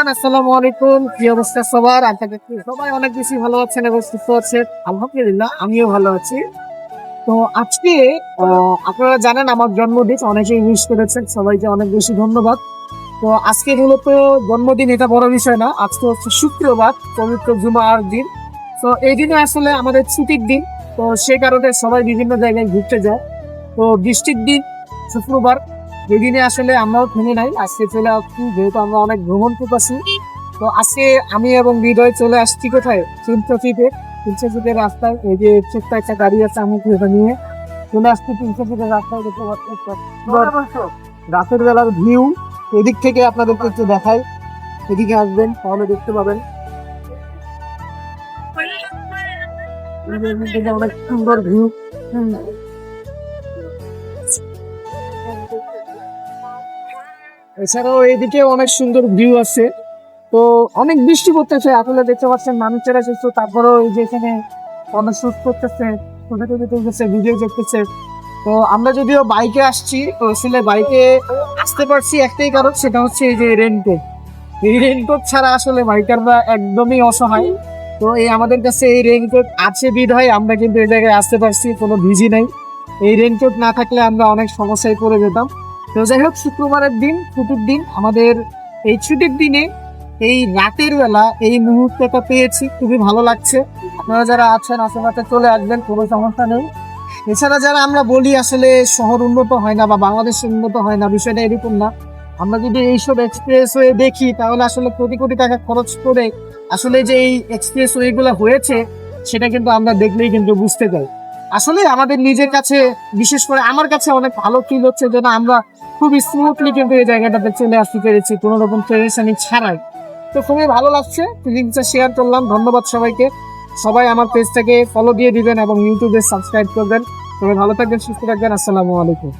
আসসালামু আলাইকুম। কি অবস্থা সবার আশা করছি সবাই অনেক বেশি ভালো আছেন এবং সুস্থ আছেন। আলহামদুলিল্লাহ, আমিও ভালো আছি। তো আজকে আপনারা জানেন আমার জন্মদিন অনেকেই উইশ করেছেন, সবাইকে অনেক বেশি ধন্যবাদ। তো আজকে মূলত জন্মদিন, এটা বড় বিষয় না, আজকে হচ্ছে শুক্রবার, পবিত্র জুমার দিন। তো এই দিনে আসলে আমাদের ছুটির দিন, তো সেই কারণে সবাই বিভিন্ন জায়গায় ঘুরতে যায়। তো বৃষ্টির দিন, শুক্রবার এই আসলে আমরাও থেমে নাই। আজকে চলে আসছি যেহেতু আমরা অনেক ভ্রমণ করতেছি। তো আজকে আমি এবং হৃদয় চলে আসছি কোথায়? তিনশোফিতে তিনশোফিতের রাস্তায় এই যে ছোট্ট একটা গাড়ি আছে আমাকে এটা নিয়ে। চলে আসছি তিনশোফিতের রাস্তায় দেখতে পাচ্ছি রাতের বেলার ভিউ। এদিক থেকে আপনাদেরকে একটু দেখাই। এদিকে আসবেন তাহলে দেখতে পাবেন। অনেক সুন্দর ভিউ। এছাড়াও এদিকে অনেক সুন্দর ভিউ আছে। তো অনেক বৃষ্টি পড়তেছে, আসলে দেখতে পাচ্ছেন মানুষেরা সুস্থ তারপরেও এই যে এখানে অনেক সুস্থ করতেছে ছোট তুলতেছে ভিডিও দেখতেছে। তো আমরা যদিও বাইকে আসছি, তো আসলে বাইকে আসতে পারছি, একটাই কারণ, সেটা হচ্ছে এই যে রেনকোট এই রেনকোট ছাড়া আসলে বাইকাররা একদমই অসহায়। তো এই আমাদের কাছে এই রেনকোট আছে বিধায় আমরা কিন্তু এই জায়গায় আসতে পারছি, কোনো ভিজি নাই। এই রেনকোট না থাকলে আমরা অনেক সমস্যায় পড়ে যেতাম। তো যাই হোক, শুক্রবারের দিন, ছুটির দিন, আমাদের এই ছুটির দিনে এই রাতের বেলা এই মুহূর্তটা পেয়েছি, খুবই ভালো লাগছে। আপনারা যারা আছেন, আশেপাশে চলে আসবেন, কোনো সমস্যা নেই। এছাড়া যারা আমরা বলি আসলে শহর উন্নত হয় না বা বাংলাদেশ উন্নত হয় না, বিষয়টা এরকম না। আমরা যদি এইসব এক্সপ্রেস ওয়ে দেখি, তাহলে আসলে কোটি কোটি টাকা খরচ করে আসলে যে এই এক্সপ্রেস ওয়ে গুলো হয়েছে, সেটা কিন্তু আমরা দেখলেই কিন্তু বুঝতে পারি। আসলে আমাদের নিজের কাছে, বিশেষ করে আমার কাছে অনেক ভালো ফিল হচ্ছে যে না, আমরা খুব স্মুথলি কিন্তু এই জায়গাটাতে চলে আসতে পেরেছি, কোনো রকম প্রেশানি ছাড়াই। তো খুবই ভালো লাগছে, লিঙ্কটা শেয়ার করলাম, ধন্যবাদ সবাইকে। সবাই আমার পেজটাকে ফলো দিয়ে দিবেন এবং ইউটিউবে সাবস্ক্রাইব করবেন। তবে ভালো থাকবেন, সুস্থ থাকবেন, আসসালামু আলাইকুম।